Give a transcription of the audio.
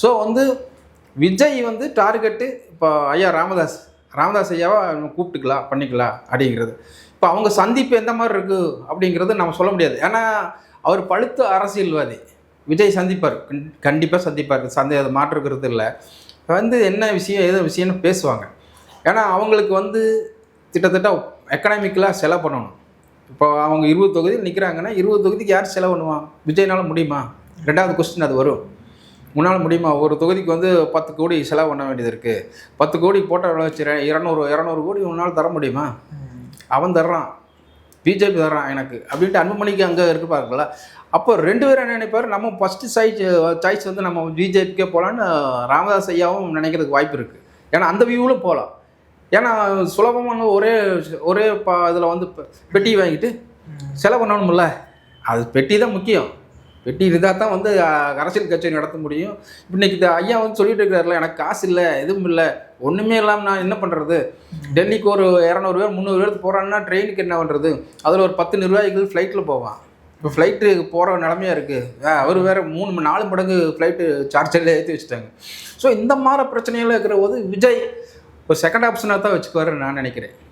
So வந்து விஜய் வந்து target இப்போ ஐயா ராமதாஸ் ராமதாஸ் ஐயாவை கூப்பிட்டுக்கலாம் பண்ணிக்கலாம் அப்படிங்கிறது. இப்போ அவங்க சந்திப்பு எந்த மாதிரி இருக்குது அப்படிங்கிறது நம்ம சொல்ல முடியாது. ஏன்னா அவர் பழுத்து அரசியல்வாதி. விஜய் சந்திப்பார். கண்டிப்பாக சந்திப்பார். சந்தேகம் மாற்றுக்கிறது இல்லை. வந்து என்ன விஷயம் எது விஷயம்னு பேசுவாங்க. ஏன்னா அவங்களுக்கு வந்து கிட்டத்தட்ட எக்கனாமிக்கலாக செலவு பண்ணணும். இப்போ அவங்க இருபது தொகுதி நிற்கிறாங்கன்னா இருபது தொகுதிக்கு யார் செலவு பண்ணுவான் விஜய்னால முடியுமா? ரெண்டாவது கொஸ்டின் அது வரும். உன்னால் முடியுமா? ஒரு தொகுதிக்கு வந்து பத்து கோடி செலவு பண்ண வேண்டியது இருக்குது பத்து கோடி போட்ட வச்சுறேன் இரநூறு இரநூறு கோடி உன்னால் தர முடியுமா? அவன் தர்றான். பிஜேபி தர்றான் எனக்கு. அப்படின்ட்டு அன்புமணிக்கு அங்கே இருக்கு பாருங்கள. அப்போ ரெண்டு பேரும் என்ன நினைப்பார்? நம்ம ஃபஸ்ட்டு சாய்ஸ் சாய்ஸ் வந்து நம்ம பிஜேபிக்கே போகலான்னு ராமதாஸ் ஐயாவும் நினைக்கிறதுக்கு வாய்ப்பு இருக்குது ஏன்னா அந்த வியூவில் போகலாம் ஏன்னா சுலபமான ஒரே ஒரே ப இதில் வந்து பெட்டி வாங்கிட்டு செலவு பண்ணணும்ல. அது பெட்டி தான் முக்கியம். வெட்டி இருந்தால் தான் வந்து அரசியல் கட்சி நடத்த முடியும். இன்னைக்கு ஐயா வந்து சொல்லிட்டு இருக்காருல எனக்கு காசு இல்லை எதுவும் இல்லை. ஒன்றுமே இல்லாமல் நான் என்ன பண்ணுறது டெல்லிக்கு ஒரு இரநூறு பேர் முந்நூறு பேர் போகிறான்னா ட்ரெயினுக்கு என்ன பண்ணுறது அதில் ஒரு பத்து நிர்வாகிகள் ஃப்ளைட்டில் போவான். இப்போ ஃப்ளைட்டு போகிற நிலமையாக இருக்குது அவர் வேறு மூணு நாலு மடங்கு ஃப்ளைட்டு சார்ஜரில் ஏற்றி வச்சுட்டாங்க. ஸோ இந்த மாதிரி பிரச்சனைகள் இருக்கிற போது விஜய் ஒரு செகண்ட் ஆப்ஷனாக தான் வச்சுக்குவாருன்னு நான் நினைக்கிறேன்.